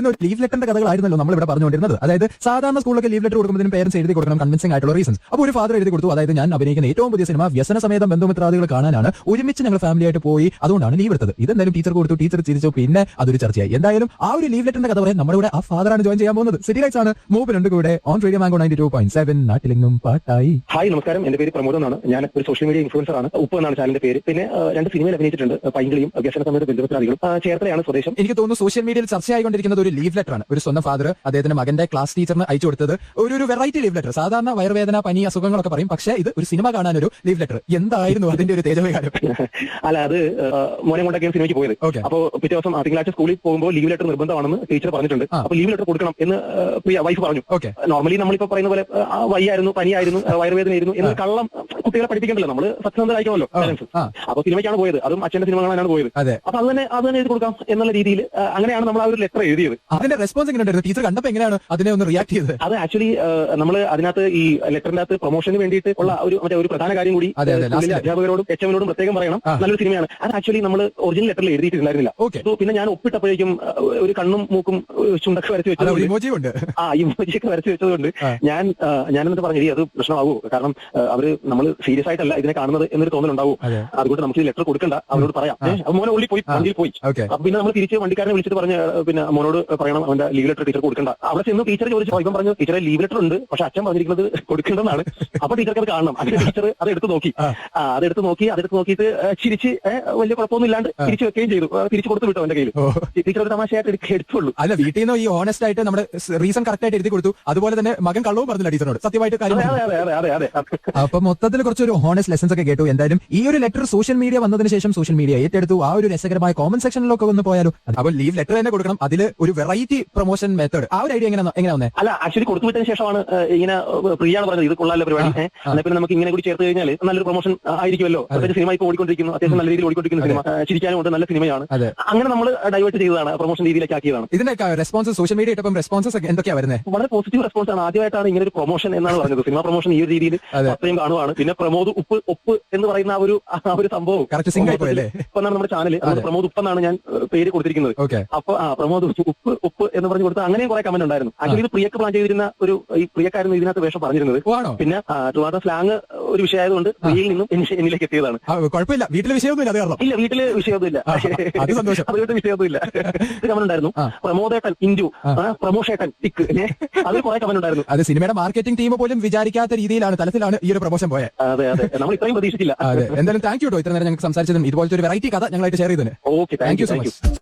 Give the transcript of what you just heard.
എന്ന ലീവ് ലെറ്ററിന്റെ കഥകളായിരുന്നല്ലോ നമ്മൾ ഇവിടെ പറഞ്ഞുകൊണ്ടിരുന്നത്. അതായത് സാധാരണ സ്കൂളിലൊക്കെ ലീവ് ലെറ്റർ കൊടുക്കുന്നതിന് പേരൻസ് എഴുതി കൊടുക്കണം കൺവിൻസിംഗ് ആയിട്ടുള്ള റീസൺസ് അപ്പോൾ ഒരു ഫാദർ എഴുതി കൊടുത്തു. അതായത് ഞാൻ അഭിനയിക്കുന്ന ഏറ്റവും പുതിയ സിനിമ വ്യസന സമേതം ബന്ധുമിത്രാദികൾ കാണാനാണ് ഒരുമിച്ച് ഞങ്ങൾ ഫാമിലി ആയിട്ട് പോയി അതുകൊണ്ടാണ് ലീവ് എടുത്തത്. ഇതെന്തായാലും ടീച്ചർ കൊടുത്തു. ടീച്ചർ ചിരിച്ചു. പിന്നെ അതൊരു ചർച്ചയായി. എന്തായാലും ആ ഒരു ലീവ് ലെറ്ററിന്റെ കഥ പറയാൻ നമ്മുടെ കൂടെ ആ ഫാദറാണ് ജോയിൻ ചെയ്യാൻ പോകുന്നത്. സിറ്റി ലൈറ്റ്സ് ആണ്. മൂപ്പിലുണ്ട് കൂടെ. On Radio Mango ninety two point seven നാട്ടിലെങ്ങും പാട്ടായി. ഹായ് നമസ്കാരം. എന്റെ പേര് പ്രമോദ് എന്നാണ്. ഞാൻ ഒരു സോഷ്യൽ മീഡിയ ഇൻഫ്ലുവൻസർ ആണ്. ഉപ്പ് എന്നാണ് ചാനലിന്റെ പേര്. പിന്നെ രണ്ട് സിനിമയിൽ അഭിനയിച്ചിട്ടുണ്ട്. പൈങ്കിളിയും വ്യസന സമയത്ത് ബന്ധുമിത്രാദികളും. ചേർത്തലയാണ് സ്വദേശം. എനിക്ക് തോന്നുന്നു സോഷ്യൽ മീഡിയയിൽ ചർച്ചയായിക്കൊണ്ടിരിക്കുന്നത് ഒരു ലീവ് ലെറ്റർ ആണ്. ഒരു സ്വന്തം ഫാദർ അദ്ദേഹത്തിന്റെ മകന്റെ ക്ലാസ് ടീച്ചറിന് അയച്ചു കൊടുത്തത് ഒരു ഒരു വെറൈറ്റി ലീവ് ലെറ്റർ സാധാരണ വയറുവേദന പനി അസുഖങ്ങളൊക്കെ പറയും. പക്ഷേ ഇത് ഒരു സിനിമ കാണാൻ ഒരു ലീവ് ലെറ്റർ എന്തായിരുന്നു അതിന്റെ ഒരു തേജവികാരം? അല്ല അത് മോനെ കൊണ്ടൊക്കെ സിനിമയ്ക്ക് പോയത്. ഓക്കെ അപ്പോ പിറ്റേ ദിവസം തിങ്കളാഴ്ച സ്കൂളിൽ പോകുമ്പോൾ ലീവ് ലെറ്റർ നിർബന്ധമാണെന്ന് ടീച്ചർ പറഞ്ഞിട്ടുണ്ട്. അപ്പോൾ അപ്പൊ ലീവ് ലെറ്റർ കൊടുക്കണം എന്ന് പ്രിയ വൈഫ് പറഞ്ഞു. ഓക്കെ നോർമലി നമ്മളിപ്പോ പറയുന്ന പോലെ വയ്യായിരുന്നു പനിയായിരുന്നു വയർവേദന വയറുവേദനയായിരുന്നു എന്ന് കള്ളം കുട്ടികളെ പഠിപ്പിക്കണ്ടല്ലോ. നമ്മൾ സത്യസന്ധരായിക്കണമല്ലോ. അപ്പൊ സിനിമയ്ക്കാണ് പോയത്. അതും അച്ഛന്റെ സിനിമ കാണാനാണ് പോയത്. അപ്പൊ അത്. തന്നെ അത് തന്നെ എഴുതി കൊടുക്കാം എന്നുള്ള രീതിയിൽ അങ്ങനെയാണ് നമ്മൾ ആ ഒരു ലെറ്റർ എഴുതിയത്. അതിന്റെ റെസ്പോൺസ് എങ്ങനെ ഉണ്ടായിരുന്നു ടീച്ചർ കണ്ടപ്പോ എങ്ങനെയാണ് അതിനെ ഒന്ന് റിയാക്ട് ചെയ്തത്? അത് ആക്ച്വലി നമ്മൾ അതിനകത്ത് ഈ ലെറ്ററിന്റെ അകത്ത് പ്രൊമോഷന് വേണ്ടിയിട്ട് ഉള്ള ഒരു മറ്റേ ഒരു പ്രധാന കാര്യം കൂടി. അധ്യാപകരോടും എച്ച് എമ്മിനോടും പ്രത്യേകം പറയണം. നല്ലൊരു സിനിമയാണ്. അത് ആക്ച്വലി നമ്മൾ ഒറിജിനൽ ലെറ്ററിൽ എഴുതിയിട്ടുണ്ടായിരുന്നില്ല സോ പിന്നെ ഞാൻ ഒപ്പിട്ടപ്പോഴേക്കും ഒരു കണ്ണും മൂക്കും ചുണ്ടൊക്കെ വരച്ച് വെച്ചതുകൊണ്ട് ആ ഇമോജിയൊക്കെ വരച്ച് വെച്ചതുകൊണ്ട് ഞാൻ ഞാൻ എന്നിട്ട് പറഞ്ഞു "എടീ, അത് പ്രശ്നമാകൂ കാരണം അവർ നമ്മൾ സീരിയസ് ആയിട്ടല്ല ഇതിനെ കാണുന്നത് എന്നൊരു തോന്നലുണ്ടാവും. അതെ. അതുകൊണ്ട് നമുക്ക് ഈ ലെറ്റർ കൊടുക്കണ്ട. അവരോട് പറയാം. മോനെ ഉള്ളിൽ പോയി വണ്ടിയിൽ പോയി. പിന്നെ നമ്മൾ തിരിച്ച് വണ്ടിക്കാരനെ വിളിച്ചിട്ട് പറഞ്ഞ് പിന്നെ മോനോട് പറയണം അവന്റെ ലീവ് ലെറ്റർ ടീച്ചർ കൊടുക്കണ്ട. അവിടെ ചെന്ന് ടീച്ചർ ചോദിച്ചു ഇപ്പം പറഞ്ഞു ടീച്ചറെ ലീവ് ലെറ്റർ ഉണ്ട് പക്ഷെ അച്ഛൻ പറഞ്ഞിരിക്കുന്നത് കൊടുക്കേണ്ടതാണ് അപ്പൊ ടീച്ചർക്ക് അത് കാണണം. അങ്ങനെ ടീച്ചർ അത് എടുത്ത് നോക്കി. അത് എടുത്ത് നോക്കി അതെടുത്ത് നോക്കിയിട്ട് ചിരിച്ച് വലിയ കുഴപ്പമൊന്നും ഇല്ലാണ്ട് തിരിച്ചു വെക്കുകയും ചെയ്തു. തിരിച്ചു കൊടുത്തു വിട്ടു അവന്റെ കയ്യിൽ. ടീച്ചർ ഒരു തമാശയായിട്ട് എടുത്തുള്ളൂ. അല്ല വീട്ടിൽ നിന്ന് ഈ ഓണസ്റ്റ് ആയിട്ട് നമ്മുടെ റീസൺ കറക്റ്റ് ആയിട്ട് എഴുതി കൊടുത്തു. അതുപോലെ തന്നെ മകൻ കള്ളവും പറഞ്ഞില്ല ടീച്ചറോട് സത്യമായിട്ട് കാര്യം അപ്പൊ മൊത്തത്തിൽ കുറച്ചൊരു ഹോണസ്റ്റ് ലെസൺസ് ഒക്കെ കേട്ടു. എന്തായാലും ഈ ഒരു ലെറ്റർ സോഷ്യൽ മീഡിയ വന്നതിന് ശേഷം സോഷ്യൽ മീഡിയ ഏറ്റെടുത്തു. ആ ഒരു രസകരമായ കോമന്റ് സെക്ഷനിലൊക്കെ ഒന്ന് പോയാലോ. അപ്പോൾ ലീവ് ലെറ്റർ തന്നെ കൊടുക്കണം. അതിൽ ഒരു വെറൈറ്റി പ്രൊമോഷൻ മെത്തേഡ് ആ ഒരു ഐഡിയ എങ്ങനെ എങ്ങനെ വന്നേ? അല്ല ആക്ച്വലി കൊടുത്തു വിട്ടതിന് ശേഷമാണ് ഇങ്ങനെ പ്രിയാണ് പറഞ്ഞത്. ഇത് കൊള്ളാല്ല പരിപാടി എന്നാൽ പിന്നെ നമുക്ക് ഇങ്ങനെ കൂടി ചേർത്ത് കഴിഞ്ഞാൽ നല്ലൊരു പ്രൊമോഷൻ ആയിരിക്കുമല്ലോ. പ്രത്യേകിച്ച് സിനിമ ഇപ്പോൾ ഓടിക്കൊണ്ടിരിക്കുന്നു. അത്യാവശ്യം നല്ല രീതിയിൽ ഓടിക്കൊണ്ടിരിക്കുന്ന സിനിമ ചിരിക്കാനും ഉണ്ട്. നല്ല സിനിമയാണ് അങ്ങനെ നമ്മൾ ഡൈവേർട്ട് ചെയ്തതാണ് പ്രൊമോഷൻ രീതിയിലേക്ക് ആക്കിയതാണ്. ഇതിന്റെ റെസ്പോൺസ് സോഷ്യൽ മീഡിയ ഇട്ടപ്പം റെസ്പോൺസസ് എന്തൊക്കെയാ വരുന്നത് വളരെ പോസിറ്റീവ് റെസ്പോൺസ് ആണ്. ആദ്യമായിട്ടാണ് ഇങ്ങനെ ഒരു പ്രൊമോഷൻ എന്നാണ് പറഞ്ഞത്. സിനിമ പ്രൊമോഷൻ ഈ ഒരു രീതിയിൽ അതെ. അത്രയും കാണുവാണ്. പിന്നെ പ്രമോദ് ഉപ്പ് ഉപ്പ് എന്ന് പറയുന്ന ആ ഒരു ആ ഒരു സംഭവം. ഇപ്പൊ നമ്മുടെ ചാനൽ പ്രമോദ് ഉപ്പ് എന്നാണ് ഞാൻ പേര് കൊടുത്തിരിക്കുന്നത്. അപ്പൊ ആ പ്രമോദ് ഉപ്പ് ഉപ്പ് ഉപ്പ് എന്ന് പറഞ്ഞു കൊടുത്ത് അങ്ങനെയും കുറെ കമന്റ് ഉണ്ടായിരുന്നു. ആക്ച്വലി ഇത് പ്രിയക്ക് പ്ലാൻ ചെയ്തിരുന്ന ഒരു ഈ പ്രിയക്കായിരുന്നു ഇതിനകത്ത് വേഷം പറഞ്ഞിരുന്നത്. പിന്നെ ട്രിവാൻഡ്രം സ്ലാങ് ഒരു വിഷയമായതുകൊണ്ട് പ്രിയയിൽ നിന്നും എനി- എന്നിലേക്ക് എത്തിയതാണ്. കുഴപ്പമില്ല. വീട്ടിൽ വിഷയമൊന്നുമില്ല അത് കാരണം. ഇല്ല വീട്ടിൽ വിഷയമൊന്നുമില്ല. അതുകൊണ്ട് വിഷയമൊന്നുമില്ല. ഇത് കമന്റ് ഉണ്ടായിരുന്നു. പ്രമോദേട്ടൻ ഇൻഡു ആ. പ്രമോഷേട്ടൻ ടിക്ക്. അതിൽ കുറെ കമന്റ് ഉണ്ടായിരുന്നു. അത് സിനിമയുടെ മാർക്കറ്റിംഗ് ടീം പോലും വിചാരിക്കാത്ത രീതിയിലാണ് തലത്തിലാണ് ഈ ഒരു പ്രമോഷൻ പോയത് അതെ അതെ. നമ്മൾ ഇത്രയും പ്രതീക്ഷിച്ചില്ല. അതെ. എന്തായാലും താങ്ക് യു കേട്ടോ ഇത്ര നേരം ഞങ്ങൾക്ക് സംസാരിച്ചതും ഇതുപോലത്തെ ഒരു വെറൈറ്റി കഥ ഞങ്ങളായിട്ട് ഷെയർ ചെയ്തതിന്. Okay thank you so much